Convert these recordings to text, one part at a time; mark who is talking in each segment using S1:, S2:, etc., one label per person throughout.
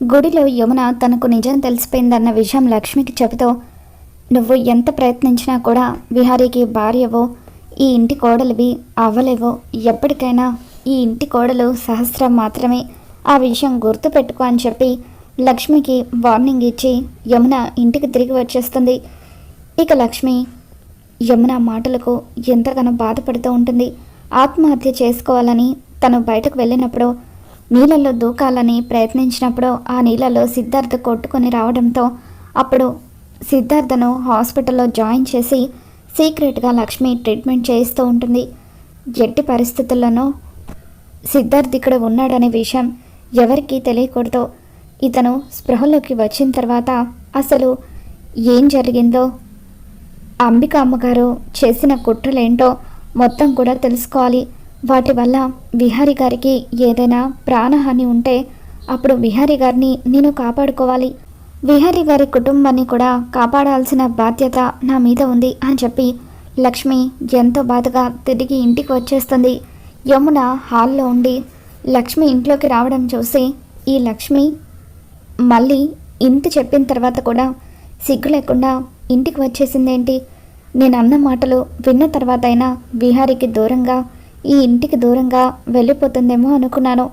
S1: గుడిలో యమున తనకు నిజం తెలిసిపోయిందన్న విషయం లక్ష్మికి చెబుతూ నువ్వు ఎంత ప్రయత్నించినా కూడా విహారీకి భార్యవో ఈ ఇంటి కోడలివి అవ్వలేవో ఎప్పటికైనా ఈ ఇంటి కోడలు సహస్రం మాత్రమే. ఆ విషయం గుర్తుపెట్టుకో అని చెప్పి లక్ష్మికి వార్నింగ్ ఇచ్చి యమున ఇంటికి తిరిగి వచ్చేస్తుంది. ఇక లక్ష్మి యమున మాటలకు ఎంతగానో బాధపడుతూ ఉంటుంది. ఆత్మహత్య చేసుకోవాలని తను బయటకు వెళ్ళినప్పుడు నీళ్ళల్లో దూకాలని ప్రయత్నించినప్పుడు ఆ నీళ్ళలో సిద్ధార్థ కొట్టుకొని రావడంతో అప్పుడు సిద్ధార్థను హాస్పిటల్లో జాయిన్ చేసి సీక్రెట్గా లక్ష్మి ట్రీట్మెంట్ చేయిస్తూ ఉంటుంది. ఎట్టి పరిస్థితుల్లోనూ సిద్ధార్థ్ ఇక్కడ ఉన్నాడనే విషయం ఎవరికీ తెలియకూడదు. ఇతను స్పృహలోకి వచ్చిన తర్వాత అసలు ఏం జరిగిందో అంబిక అమ్మగారు చేసిన కుట్రలేంటో మొత్తం కూడా తెలుసుకోవాలి. వాటి వల్ల విహారి గారికి ఏదైనా ప్రాణహాని ఉంటే అప్పుడు విహారి గారిని నేను కాపాడుకోవాలి. విహారి గారి కుటుంబాన్ని కూడా కాపాడాల్సిన బాధ్యత నా మీద ఉంది అని చెప్పి లక్ష్మి ఎంతో బాధగా తిరిగి ఇంటికి వచ్చేస్తుంది. యమున హాల్లో ఉండి లక్ష్మి ఇంట్లోకి రావడం చూసి ఈ లక్ష్మి మళ్ళీ ఇంత చెప్పిన తర్వాత కూడా సిగ్గు లేకుండా ఇంటికి వచ్చేసిందేంటి? నేను అన్న మాటలు విన్న తర్వాత అయినా విహారికి దూరంగా ఈ ఇంటికి దూరంగా వెళ్ళిపోతుందేమో అనుకున్నాను.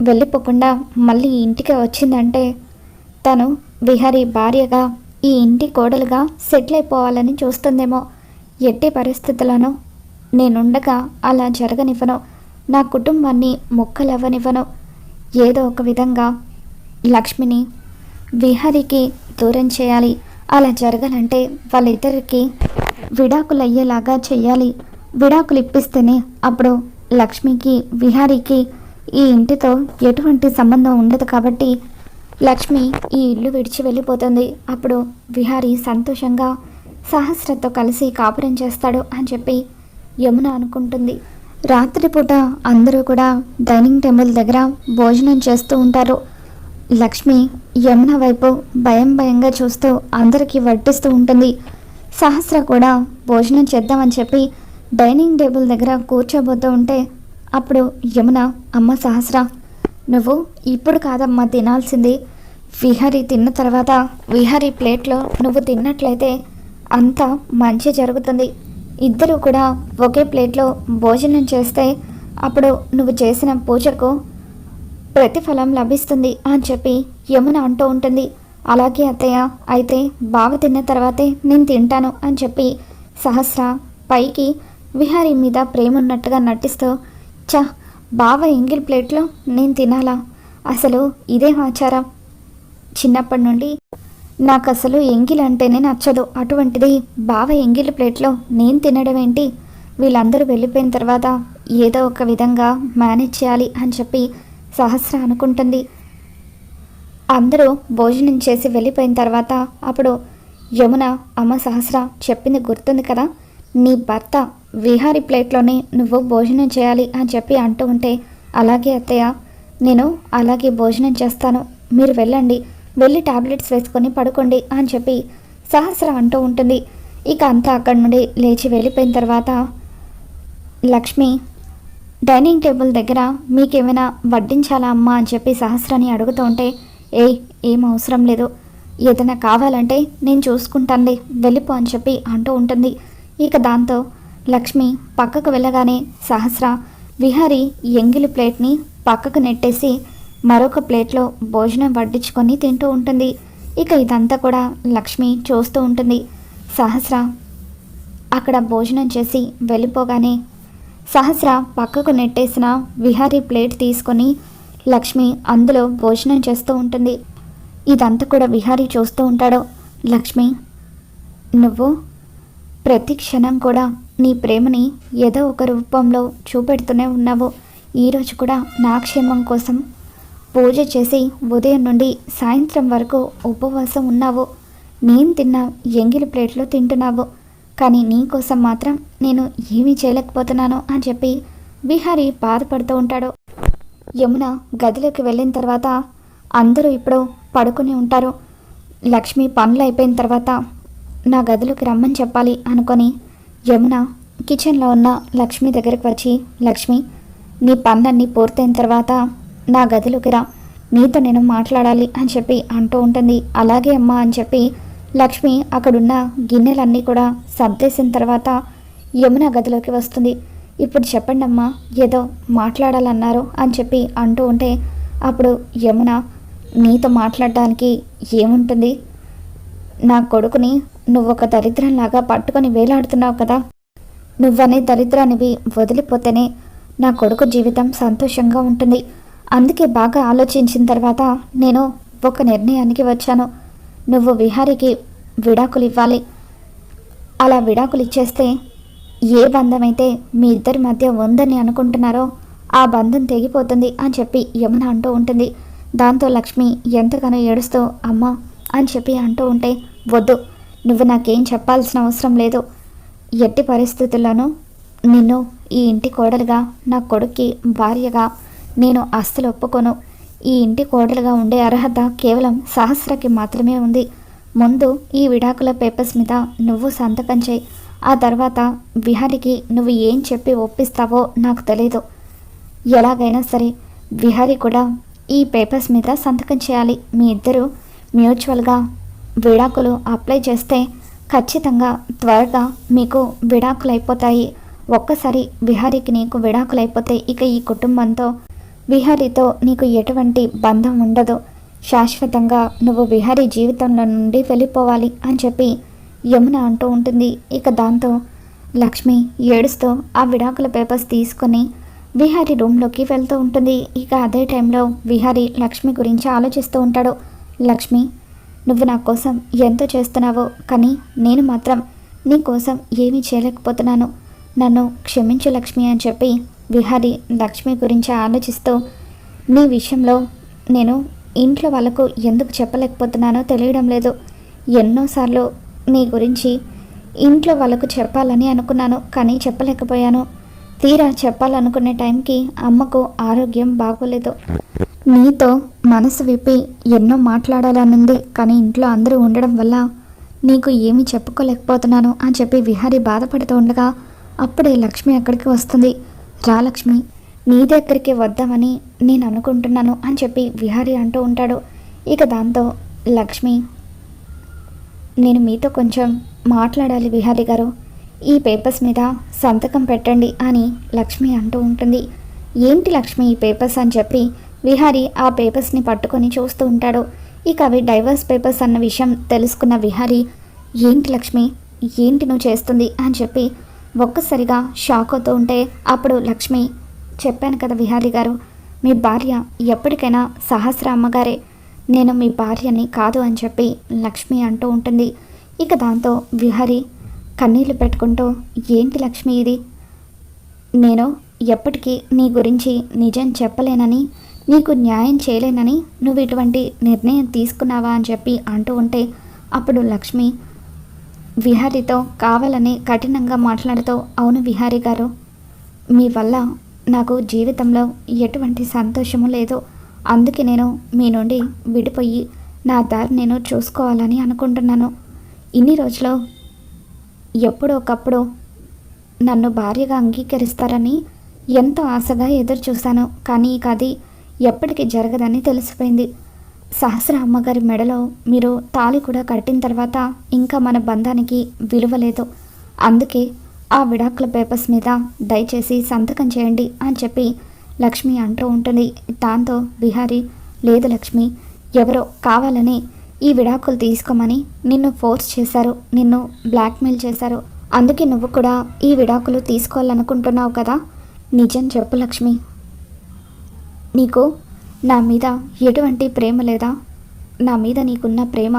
S1: వెళ్ళిపోకుండా మళ్ళీ ఇంటికి వచ్చిందంటే తను విహారీ భార్యగా ఈ ఇంటి కోడలుగా సెటిల్ అయిపోవాలని చూస్తుందేమో. ఎట్టి పరిస్థితులను నేనుండగా అలా జరగనివ్వను. నా కుటుంబాన్ని ముక్కలవ్వనివ్వను. ఏదో ఒక విధంగా లక్ష్మిని విహారికి దూరం చేయాలి. అలా జరగాలంటే వాళ్ళిద్దరికి విడాకులయ్యేలాగా చేయాలి. చెయ్యాలి విడాకులు ఇప్పిస్తేనే అప్పుడు లక్ష్మికి విహారీకి ఈ ఇంటితో ఎటువంటి సంబంధం ఉండదు కాబట్టి లక్ష్మి ఈ ఇల్లు విడిచి వెళ్ళిపోతుంది. అప్పుడు విహారీ సంతోషంగా సహస్రతో కలిసి కాపురం చేస్తాడు అని చెప్పి యమున అనుకుంటుంది. రాత్రిపూట అందరూ కూడా డైనింగ్ టేబుల్ దగ్గర భోజనం చేస్తూ ఉంటారు. లక్ష్మి యమున వైపు భయం భయంగా చూస్తూ అందరికీ వడ్డిస్తూ ఉంటుంది. సహస్ర కూడా భోజనం చేద్దామని చెప్పి డైనింగ్ టేబుల్ దగ్గర కూర్చోబోతూ ఉంటే అప్పుడు యమున అమ్మ సహస్ర నువ్వు ఇప్పుడు కాదమ్మా తినాల్సింది. విహారి తిన్న తర్వాత విహారి ప్లేట్లో నువ్వు తిన్నట్లయితే అంతా మంచి జరుగుతుంది. ఇద్దరు కూడా ఒకే ప్లేట్లో భోజనం చేస్తే అప్పుడు నువ్వు చేసిన పూజకు ప్రతిఫలం లభిస్తుంది అని చెప్పి యమున అంటూ ఉంటుంది. అలాగే అత్తయ్య అయితే బావ తిన్న తర్వాతే నేను తింటాను అని చెప్పి సహస్ర పైకి విహారీ మీద ప్రేమ ఉన్నట్టుగా నటిస్తూ చ బావ ఎంగిల్ ప్లేట్లో నేను తినాలా? అసలు ఇదేం ఆచారం? చిన్నప్పటి నుండి నాకు అసలు ఎంగిల్ అంటేనే నచ్చదు. అటువంటిది బావ ఎంగిల్ ప్లేట్లో నేను తినడం ఏంటి? వీళ్ళందరూ వెళ్ళిపోయిన తర్వాత ఏదో ఒక విధంగా మేనేజ్ చేయాలి అని చెప్పి సహస్ర అనుకుంటుంది. అందరూ భోజనం చేసి వెళ్ళిపోయిన తర్వాత అప్పుడు యమున అమ్మ సహస్ర చెప్పింది గుర్తుంది కదా? నీ భర్త విహారీ ప్లేట్లోనే నువ్వు భోజనం చేయాలి అని చెప్పి అంటూ ఉంటే అలాగే అత్తయ్య నేను అలాగే భోజనం చేస్తాను. మీరు వెళ్ళండి. వెళ్ళి టాబ్లెట్స్ వేసుకొని పడుకోండి అని చెప్పి సహస్ర అంటూ ఉంటుంది. ఇక అంతా అక్కడి నుండి లేచి వెళ్ళిపోయిన తర్వాత లక్ష్మి డైనింగ్ టేబుల్ దగ్గర మీకేమైనా వడ్డించాలా అమ్మా అని చెప్పి సహస్రాన్ని అడుగుతూ ఉంటే ఏ ఏం అవసరం లేదు. ఏదైనా కావాలంటే నేను చూసుకుంటానులే వెళ్ళిపో అని చెప్పి అంటూ ఉంటుంది. ఇక దాంతో లక్ష్మి పక్కకు వెళ్ళగానే సహస్ర విహారి ఎంగిలి ప్లేట్ని పక్కకు నెట్టేసి మరొక ప్లేట్లో భోజనం వడ్డించుకొని తింటూ ఉంటుంది. ఇక ఇదంతా కూడా లక్ష్మి చూస్తూ ఉంటుంది. సహస్ర అక్కడ భోజనం చేసి వెళ్ళిపోగానే సహస్ర పక్కకు నెట్టేసిన విహారీ ప్లేట్ తీసుకొని లక్ష్మి అందులో భోజనం చేస్తూ ఉంటుంది. ఇదంతా కూడా విహారీ చూస్తూ ఉంటాడు. లక్ష్మి నువ్వు ప్రతి క్షణం కూడా నీ ప్రేమని ఏదో ఒక రూపంలో చూపెడుతూనే ఉన్నావు. ఈరోజు కూడా నా క్షేమం కోసం పూజ చేసి ఉదయం నుండి సాయంత్రం వరకు ఉపవాసం ఉన్నావు. నేను తిన్న ఎంగిలి ప్లేట్లో తింటున్నావు. కానీ నీ కోసం మాత్రం నేను ఏమీ చేయలేకపోతున్నాను అని చెప్పి బిహారీ బాధపడుతూ ఉంటాడు. యమున గదిలోకి వెళ్ళిన తర్వాత అందరూ ఇప్పుడు పడుకుని ఉంటారు. లక్ష్మి పనులు అయిపోయిన తర్వాత నా గదిలోకి రమ్మని చెప్పాలి అనుకొని యమున కిచెన్లో ఉన్న లక్ష్మి దగ్గరికి వచ్చి లక్ష్మి నీ పనులన్నీ పూర్తయిన తర్వాత నా గదిలోకి రా. నీతో నేను మాట్లాడాలి అని చెప్పి అంటూ ఉంటుంది. అలాగే అమ్మా అని చెప్పి లక్ష్మి అక్కడున్న గిన్నెలన్నీ కూడా సర్దేసిన తర్వాత యమున గదిలోకి వస్తుంది. ఇప్పుడు చెప్పండి అమ్మా ఏదో మాట్లాడాలన్నారు అని చెప్పి అంటూ ఉంటే అప్పుడు యమున నీతో మాట్లాడడానికి ఏముంటుంది? నా కొడుకుని నువ్వు ఒక దరిద్రంలాగా పట్టుకొని వేలాడుతున్నావు కదా. నువ్వనే దరిద్రానివి వదిలిపోతేనే నా కొడుకు జీవితం సంతోషంగా ఉంటుంది. అందుకే బాగా ఆలోచించిన తర్వాత నేను ఒక నిర్ణయానికి వచ్చాను. నువ్వు విహారికి విడాకులు ఇవ్వాలి అలా విడాకులు ఇచ్చేస్తే ఏ బంధం అయితే మీ ఇద్దరి మధ్య ఉందని అనుకుంటున్నారో ఆ బంధం తెగిపోతుంది అని చెప్పి యమున అంటూ ఉంటుంది. దాంతో లక్ష్మి ఎంతగానో ఏడుస్తూ అమ్మా అని చెప్పి అంటూ ఉంటే వద్దు. నువ్వు నాకేం చెప్పాల్సిన అవసరం లేదు. ఎట్టి పరిస్థితుల్లోనూ నిన్ను ఈ ఇంటి కోడలుగా నా కొడుక్కి భార్యగా నేను అస్సలు ఒప్పుకోను. ఈ ఇంటి కోడలుగా ఉండే అర్హత కేవలం సహస్రకి మాత్రమే ఉంది. ముందు ఈ విడాకుల పేపర్స్ మీద నువ్వు సంతకం చేయి. ఆ తర్వాత విహారికి నువ్వు ఏం చెప్పి ఒప్పిస్తావో నాకు తెలియదు ఎలాగైనా సరే విహారి కూడా ఈ పేపర్స్ మీద సంతకం చేయాలి. మీ ఇద్దరు మ్యూచువల్గా విడాకులు అప్లై చేస్తే ఖచ్చితంగా త్వరగా మీకు విడాకులు అయిపోతాయి ఒక్కసారి విహారికి నీకు విడాకులు ఇక ఈ కుటుంబంతో విహారీతో నీకు ఎటువంటి బంధం ఉండదు. శాశ్వతంగా నువ్వు విహారీ జీవితంలో నుండి వెళ్ళిపోవాలి అని చెప్పి యమున అంటూ ఉంటుంది. ఇక దాంతో లక్ష్మి ఏడుస్తూ ఆ విడాకుల పేపర్స్ తీసుకొని విహారీ రూమ్లోకి వెళ్తూ ఉంటుంది. ఇక అదే టైంలో విహారీ లక్ష్మి గురించి ఆలోచిస్తూ ఉంటాడు. లక్ష్మి నువ్వు నా కోసం ఎంతో చేస్తున్నావో కానీ నేను మాత్రం నీ కోసం ఏమీ చేయలేకపోతున్నాను. నన్ను క్షమించు లక్ష్మి అని చెప్పి విహారి లక్ష్మి గురించి ఆలోచిస్తూ నీ విషయంలో నేను ఇంట్లో వాళ్ళకు ఎందుకు చెప్పలేకపోతున్నానో తెలియడం లేదు. ఎన్నోసార్లు నీ గురించి ఇంట్లో వాళ్ళకు చెప్పాలని అనుకున్నాను కానీ చెప్పలేకపోయాను. తీరా చెప్పాలనుకునే టైంకి అమ్మకు ఆరోగ్యం బాగోలేదు. నీతో మనసు విప్పి ఎన్నో మాట్లాడాలనుంది కానీ ఇంట్లో అందరూ ఉండడం వల్ల నీకు ఏమీ చెప్పుకోలేకపోతున్నాను అని చెప్పి విహారి బాధపడుతూ ఉండగా అప్పుడే లక్ష్మి అక్కడికి వస్తుంది. రా లక్ష్మి నీ దగ్గరికి వద్దామని నేను అనుకుంటున్నాను అని చెప్పి విహారి అంటూ ఉంటాడు. ఇక దాంతో లక్ష్మి నేను మీతో కొంచెం మాట్లాడాలి విహారి గారు. ఈ పేపర్స్ మీద సంతకం పెట్టండి అని లక్ష్మి అంటూ ఉంటుంది. ఏంటి లక్ష్మి ఈ పేపర్స్ అని చెప్పి విహారి ఆ పేపర్స్ని పట్టుకొని చూస్తూ ఉంటాడు. ఇక అవి డైవర్స్ పేపర్స్ అన్న విషయం తెలుసుకున్న విహారి ఏంటి లక్ష్మి? ఏంటి నువ్వు చేస్తుంది? అని చెప్పి ఒక్కసారిగా షాక్ అవుతూ ఉంటే అప్పుడు లక్ష్మి చెప్పాను కదా విహారి గారు మీ భార్య ఎప్పటికైనా సహస్ర అమ్మగారే. నేను మీ భార్యని కాదు అని చెప్పి లక్ష్మి అంటూ ఉంటుంది. ఇక దాంతో విహారి కన్నీళ్ళు పెట్టుకుంటూ ఏంటి లక్ష్మి ఇది? నేను ఎప్పటికీ నీ గురించి నిజం చెప్పలేనని నీకు న్యాయం చేయలేనని నువ్వు ఇటువంటి నిర్ణయం తీసుకున్నావా అని చెప్పి అంటూ ఉంటే అప్పుడు లక్ష్మి విహారితో కావాలని కఠినంగా మాట్లాడుతూ అవును విహారి గారు మీ వల్ల నాకు జీవితంలో ఎటువంటి సంతోషము లేదు. అందుకే నేను మీ నుండి విడిపోయి నా దారి నేను చూసుకోవాలని అనుకుంటున్నాను. ఇన్ని రోజులు ఎప్పుడో ఒకప్పుడు నన్ను భార్యగా అంగీకరిస్తారని ఎంతో ఆశగా ఎదురు చూశాను కానీ ఇక అది ఎప్పటికీ జరగదని తెలిసిపోయింది. సహస్ర అమ్మగారి మెడలో మీరు తాళి కూడా కట్టిన తర్వాత ఇంకా మన బంధానికి విలువ లేదు. అందుకే ఆ విడాకుల పేపర్స్ మీద దయచేసి సంతకం చేయండి అని చెప్పి లక్ష్మి అంటూ ఉంటుంది. దాంతో బిహారీ లేదు లక్ష్మి ఎవరో కావాలని ఈ విడాకులు తీసుకోమని నిన్ను ఫోర్స్ చేశారు నిన్ను బ్లాక్మెయిల్ చేశారు. అందుకే నువ్వు కూడా ఈ విడాకులు తీసుకోవాలనుకుంటున్నావు కదా? నిజం చెప్పు లక్ష్మి. నీకు నా మీద ఎటువంటి ప్రేమ లేదా? నా మీద నీకున్న ప్రేమ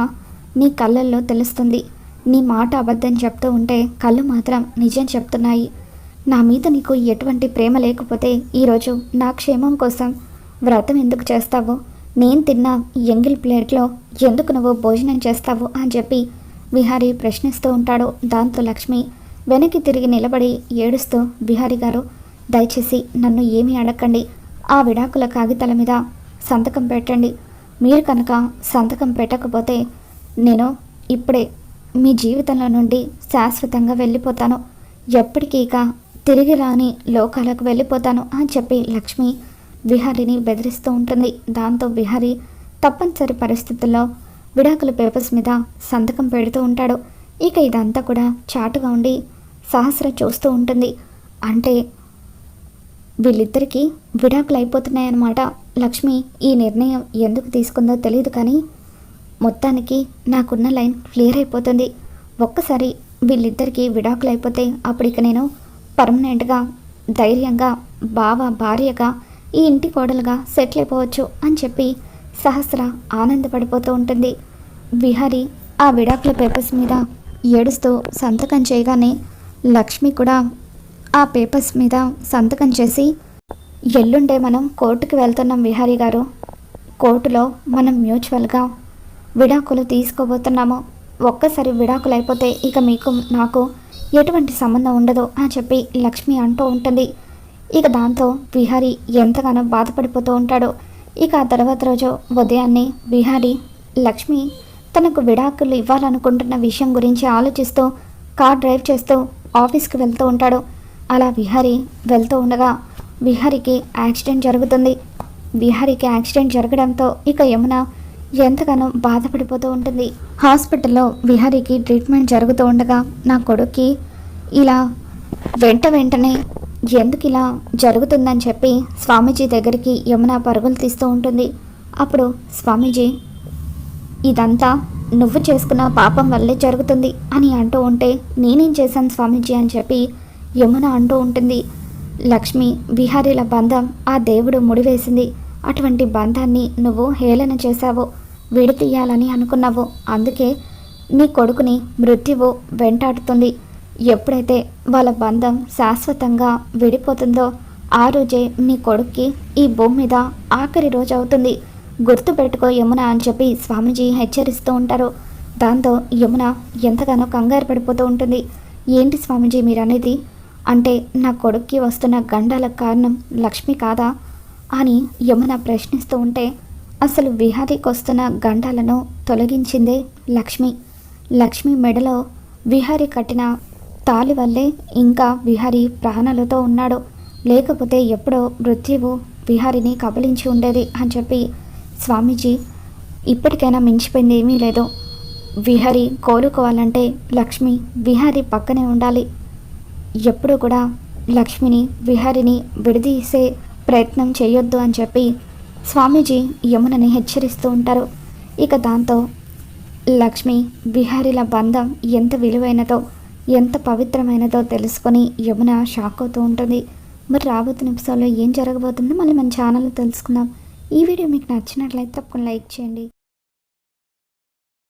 S1: నీ కళ్ళల్లో తెలుస్తుంది. నీ మాట అబద్ధం చెప్తూ ఉంటే కళ్ళు మాత్రం నిజం చెప్తున్నాయి. నా మీద నీకు ఎటువంటి ప్రేమ లేకపోతే ఈరోజు నా క్షేమం కోసం వ్రతం ఎందుకు చేస్తావు? నేను తిన్న ఎంగిల్ ప్లేట్లో ఎందుకు నువ్వు భోజనం చేస్తావు అని చెప్పి విహారీ ప్రశ్నిస్తూ ఉంటాడు. దాంతో లక్ష్మి వెనక్కి తిరిగి నిలబడి ఏడుస్తూ బిహారీ గారు దయచేసి నన్ను ఏమీ అడగండి ఆ విడాకుల కాగితాల మీద సంతకం పెట్టండి. మీరు కనుక సంతకం పెట్టకపోతే నేను ఇప్పుడే మీ జీవితంలో నుండి శాశ్వతంగా వెళ్ళిపోతాను. ఎప్పటికీ ఇక తిరిగి రాని లోకాలకు వెళ్ళిపోతాను అని చెప్పి లక్ష్మి విహారిని బెదిరిస్తూ ఉంటుంది. దాంతో విహారి తప్పనిసరి పరిస్థితుల్లో విడాకుల పేపర్స్ మీద సంతకం పెడుతూ ఉంటాడు. ఇక ఇదంతా కూడా చాటుగా ఉండి సహస్ర చూస్తూ ఉంటుంది. అంటే వీళ్ళిద్దరికీ విడాకులు అయిపోతున్నాయన్నమాట. లక్ష్మి ఈ నిర్ణయం ఎందుకు తీసుకుందో తెలియదు కానీ మొత్తానికి నాకున్న లైన్ క్లియర్ అయిపోతుంది. ఒక్కసారి వీళ్ళిద్దరికీ విడాకులు అయిపోతే అప్పుడు ఇక నేను పర్మనెంట్గా ధైర్యంగా బావ భార్యగా ఈ ఇంటి కోడలుగా సెటిల్ అయిపోవచ్చు అని చెప్పి సహస్ర ఆనందపడిపోతూ ఉంటుంది. విహారి ఆ విడాకుల పేపర్స్ మీద ఏడుస్తూ సంతకం చేయగానే లక్ష్మి కూడా ఆ పేపర్స్ మీద సంతకం చేసి ఎల్లుండే మనం కోర్టుకు వెళ్తున్నాం విహారీ గారు. కోర్టులో మనం మ్యూచువల్గా విడాకులు తీసుకోబోతున్నాము. ఒక్కసారి విడాకులు అయిపోతే ఇక మీకు నాకు ఎటువంటి సంబంధం ఉండదు అని చెప్పి లక్ష్మి అంటూ ఉంటుంది. ఇక దాంతో విహారీ ఎంతగానో బాధపడిపోతూ ఉంటాడు. ఇక ఆ తర్వాత రోజు ఉదయాన్నే విహారీ లక్ష్మి తనకు విడాకులు ఇవ్వాలనుకుంటున్న విషయం గురించి ఆలోచిస్తూ కార్ డ్రైవ్ చేస్తూ ఆఫీస్కి వెళ్తూ ఉంటాడు. అలా విహారీ వెళ్తూ ఉండగా విహారీకి యాక్సిడెంట్ జరుగుతుంది. విహారీకి యాక్సిడెంట్ జరగడంతో ఇక యమున ఎంతగానో బాధపడిపోతూ ఉంటుంది. హాస్పిటల్లో విహారీకి ట్రీట్మెంట్ జరుగుతూ ఉండగా నా కొడుక్కి ఇలా వెంట వెంటనే ఎందుకు ఇలా జరుగుతుందని చెప్పి స్వామీజీ దగ్గరికి యమున పరుగులు తీస్తూ ఉంటుంది. అప్పుడు స్వామీజీ ఇదంతా నువ్వు చేసుకున్న పాపం వల్లే జరుగుతుంది అని అంటూ ఉంటే నేనేం చేశాను స్వామీజీ అని చెప్పి యమున అంటూ ఉంటుంది లక్ష్మి విహారీల బంధం ఆ దేవుడు ముడివేసింది. అటువంటి బంధాన్ని నువ్వు హేళన చేశావు. విడతీయాలని అనుకున్నావు. అందుకే నీ కొడుకుని మృత్యువు వెంటాడుతుంది. ఎప్పుడైతే వాళ్ళ బంధం శాశ్వతంగా విడిపోతుందో ఆ రోజే నీ కొడుక్కి ఈ భూమి మీద ఆఖరి రోజు అవుతుంది. గుర్తుపెట్టుకో యమున అని చెప్పి స్వామీజీ హెచ్చరిస్తూ ఉంటారు. దాంతో యమున ఎంతగానో కంగారు పడిపోతూ ఉంటుంది. ఏంటి స్వామీజీ మీరు అనేది అంటే నా కొడుక్కి వస్తున్న గండాల కారణం లక్ష్మి కాదా? అని యమున ప్రశ్నిస్తూ ఉంటే అసలు విహారీకి వస్తున్న గండాలను తొలగించిందే లక్ష్మి. లక్ష్మి మెడలో విహారీ కట్టిన తాలి వల్లే ఇంకా విహారీ ప్రాణాలతో ఉన్నాడు. లేకపోతే ఎప్పుడో మృత్యువు విహారిని కబలించి ఉండేది అని చెప్పి స్వామీజీ ఇప్పటికైనా మించిపోయింది ఏమీ లేదు. విహారీ కోలుకోవాలంటే లక్ష్మి విహారీ పక్కనే ఉండాలి. ఎప్పుడూ కూడా లక్ష్మిని విహారిని విడదీసే ప్రయత్నం చేయొద్దు అని చెప్పి స్వామీజీ యమునని హెచ్చరిస్తూ ఉంటారు. ఇక దాంతో లక్ష్మి విహారీల బంధం ఎంత విలువైనదో ఎంత పవిత్రమైనదో తెలుసుకొని యమున షాక్ అవుతూ ఉంటుంది. మరి రాబోతున్న ఎపిసోడ్లో ఏం జరగబోతుందో మళ్ళీ మన ఛానల్లో తెలుసుకుందాం. ఈ వీడియో మీకు నచ్చినట్లయితే తప్పకుండా లైక్ చేయండి.